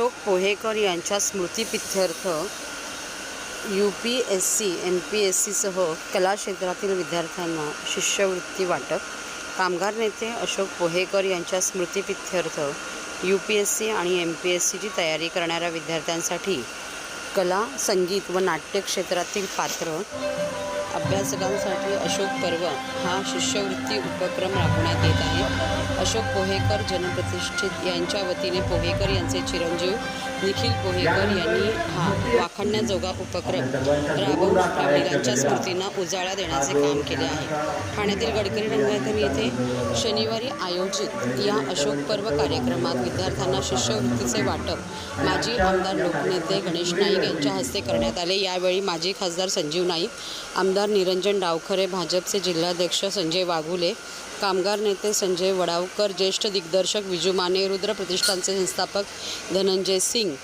अशोक पोहेकर यांच्या स्मृतिप्रित्यर्थ U P S C M P S सीसह कला क्षेत्रातील विद्यार्थ्यांना शिष्यवृत्ती वाटप. कामगार नेते अशोक पोहेकर यांच्या स्मृतिप्रित्यर्थ यू पी एस सी आणि एम पी एस सीची तयारी करणाऱ्या विद्यार्थ्यांसाठी कला संगीत व नाट्य क्षेत्रातील पात्र अभ्यासकांसाठी अशोक पर्व हा शिष्यवृत्ती उपक्रम राबवण्यात येत आहे. अशोक पोहेकर जनप्रतिष्ठित यांच्या वतीने पोहेकर यांचे चिरंजीव निखिल पोहेकर यांनी हा वाखाणण्याजोगा उपक्रम राबवून प्रौढिकांच्या स्मृतींना उजाळा देण्याचे काम केले आहे. ठाण्यातील गडकरी रंगमैदान येथे शनिवारी आयोजित या अशोक पर्व कार्यक्रमात विद्यार्थ्यांना शिष्यवृत्तीचे वाटप माजी आमदार लोकनेते गणेश नाईक यांच्या हस्ते करण्यात आले. यावेळी माजी खासदार संजीव नाईक आमदार निरंजन डावखरे भाजपचे जिल्हाध्यक्ष संजय वाघुले कामगार नेते संजय वडावकर ज्येष्ठ दिग्दर्शक विजू माने रुद्र प्रतिष्ठानचे संस्थापक धनंजय सिंग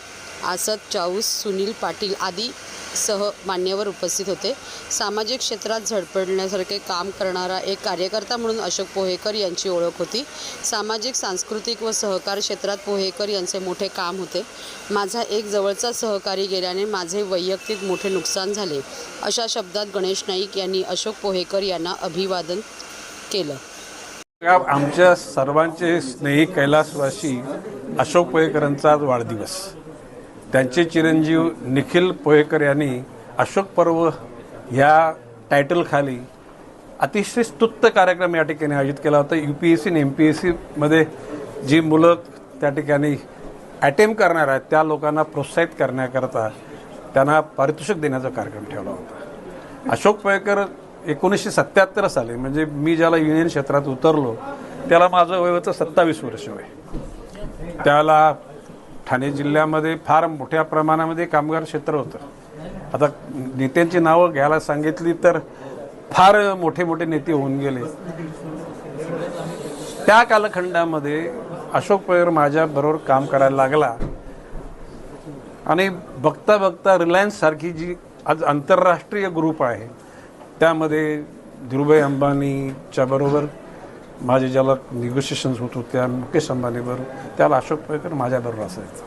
आसद चाऊस सुनील पाटील आदी सह मान्यवर उपस्थित होते. सामाजिक क्षेत्रात झडपडण्यासारखे काम करणारा एक कार्यकर्ता म्हणून अशोक पोहेकर यांची ओळख होती. सामाजिक सांस्कृतिक व सहकार क्षेत्रात पोहेकर यांचे मोठे काम होते. माझा एक जवळचा सहकारी गेल्याने माझे वैयक्तिक मोठे नुकसान झाले. अशा शब्दात गणेश नाईक यांनी अशोक पोहेकर यांना अभिवादन केलं. आमच्या सर्वांचे स्नेही कैलासवासी अशोक पोहेकरांचा आज वाढदिवस. त्यांचे चिरंजीव निखिल पोहेकर यांनी अशोक पर्व ह्या टायटलखाली अतिशय स्तुत्त कार्यक्रम या ठिकाणी आयोजित केला होता. यू पी एस सी आणि एम पी एस सीमध्ये जी मुलं त्या ठिकाणी अटेम्प्ट करणार आहेत त्या लोकांना प्रोत्साहित करण्याकरता त्यांना पारितोषिक देण्याचा कार्यक्रम ठेवला होता. अशोक पोहेकर एकोणीसशे सत्याहत्तर साली म्हणजे मी ज्याला युनियन क्षेत्रात उतरलो त्याला माझं वय होतं सत्तावीस वर्ष वय त्याला ठाणे जिल्ह्यामध्ये फार मोठ्या प्रमाणामध्ये कामगार क्षेत्र होतं. आता नेत्यांची नावं घ्यायला सांगितली तर फार मोठे मोठे नेते होऊन गेले. त्या कालखंडामध्ये अशोक पवार माझ्याबरोबर काम करायला लागला. आणि बघता बघता रिलायन्ससारखी जी आज आंतरराष्ट्रीय ग्रुप आहे त्यामध्ये धीरूभाई अंबानीच्या बरोबर माझे ज्याला निगोशिएशन्स होत होत्या मुकेश अंबानीबरोबर त्याला अशोक पवेकर माझ्याबरोबर असायचा.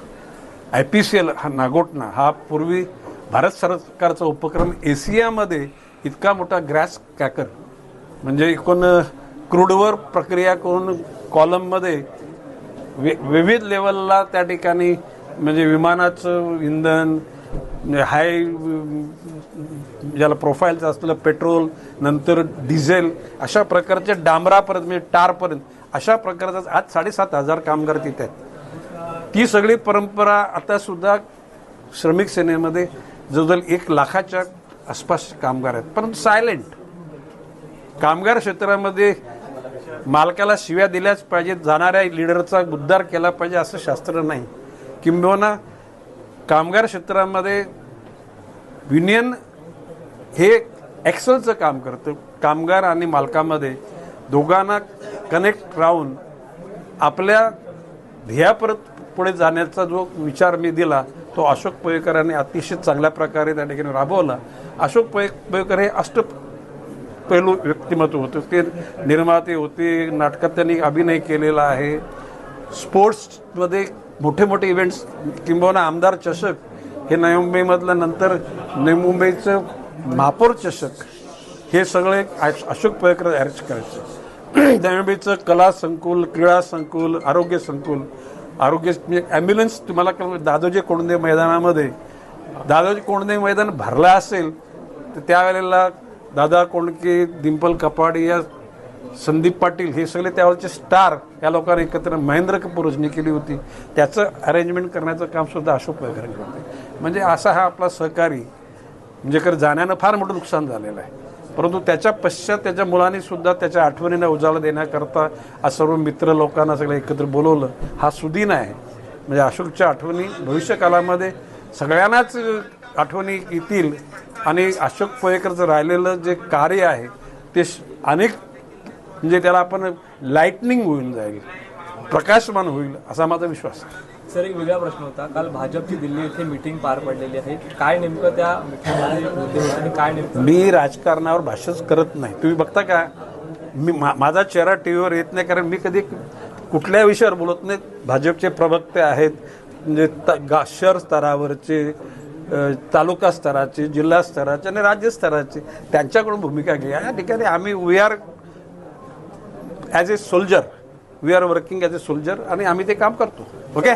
आय पी सी एल हा नागोटना हा पूर्वी भारत सरकारचा उपक्रम एशियामध्ये इतका मोठा ग्रॅस कॅकर म्हणजे एकूण क्रूडवर प्रक्रिया करून कॉलममध्ये वे विविध लेवलला त्या ठिकाणी म्हणजे विमानाचं इंधन म्हणजे हाय ज्याला प्रोफाईलचं असलेलं पेट्रोल नंतर डिझेल अशा प्रकारच्या डांबरापर्यंत म्हणजे टारपर्यंत अशा प्रकारचा आज साडेसात हजार कामगार तिथे आहेत. ती सगळी परंपरा आता सुद्धा श्रमिक सेनेमध्ये जवळजवळ एक लाखाच्या आसपास कामगार आहेत. परंतु सायलेंट कामगार क्षेत्रामध्ये मालकाला शिव्या दिल्याच पाहिजेत जाणाऱ्या लिडरचा उद्धार केला पाहिजे असं शास्त्र नाही. किंबहुना कामगार क्षेत्रामध्ये युनियन हे एक्सलचं काम करतं. कामगार आणि मालकामध्ये दोघांना कनेक्ट राहून आपल्या ध्येयाप्रत पुढे जाण्याचा जो विचार मी दिला तो अशोक पोयकरांनी अतिशय चांगल्या प्रकारे त्या ठिकाणी राबवला. अशोक पय पोयकर हे अष्ट पैलू व्यक्तिमत्व होतं. ते निर्माते होते नाटकात त्यांनी अभिनय केलेला आहे. स्पोर्ट्समध्ये मोठे मोठे इव्हेंट्स किंबहुना आमदार चषक हे नवी मुंबईमधलं नंतर नवी मुंबईचं महापौर चषक हे सगळे अशोक पयकर अरेंज करायचे. नवी मुंबईचं कला संकुल क्रीडा संकुल आरोग्य संकुल आरोग्य म्हणजे ॲम्ब्युलन्स तुम्हाला दादोजी कोंडदे मैदानामध्ये दादोजी कोंडदे मैदान भरलं असेल तर त्यावेळेला दादा कोंडके डिंपल कपाडी या संदीप पाटील हे सगळे त्यावेळेचे स्टार या लोकांनी एकत्र महेंद्र कपूरजनी केली होती. त्याचं अरेंजमेंट करण्याचं काम सुद्धा अशोक वगैरे करते. म्हणजे असा हा आपला सहकारी म्हणजे खरं जाण्यानं फार मोठं नुकसान झालेलं आहे. परंतु त्याच्या पश्चात त्याच्या मुलांनी सुद्धा त्याच्या आठवणींना उजाळा देण्याकरता आज सर्व मित्र लोकांना सगळं एकत्र बोलवलं. हा सुदिन आहे. म्हणजे अशोकच्या आठवणी भविष्यकालामध्ये सगळ्यांनाच आठवणी येतील. आणि अशोक पोयकरचं राहिलेलं जे कार्य आहे ते अनेक म्हणजे त्याला आपण लाईटनिंग होऊन जाईल. प्रकाशमान होईल असा माझा विश्वास आहे. सर एक वेगळा प्रश्न होता. काल भाजपची दिल्ली येथे मीटिंग पार पडलेली आहे. काय नेमकं त्या काय नेमकं? मी राजकारणावर भाष्यच करत नाही. तुम्ही बघता का? मी मा- माझा चेहरा टी व्हीवर येत नाही कारण मी कधी कुठल्या विषयावर बोलत नाही. भाजपचे प्रवक्ते आहेत. म्हणजे त गा शहर स्तरावरचे तालुका स्तराचे जिल्हा स्तराचे आणि राज्य स्तराचे त्यांच्याकडून भूमिका घ्या या ठिकाणी आम्ही we are as a soldier we are working as a soldier आणि आम्ही ते काम करतो. ओके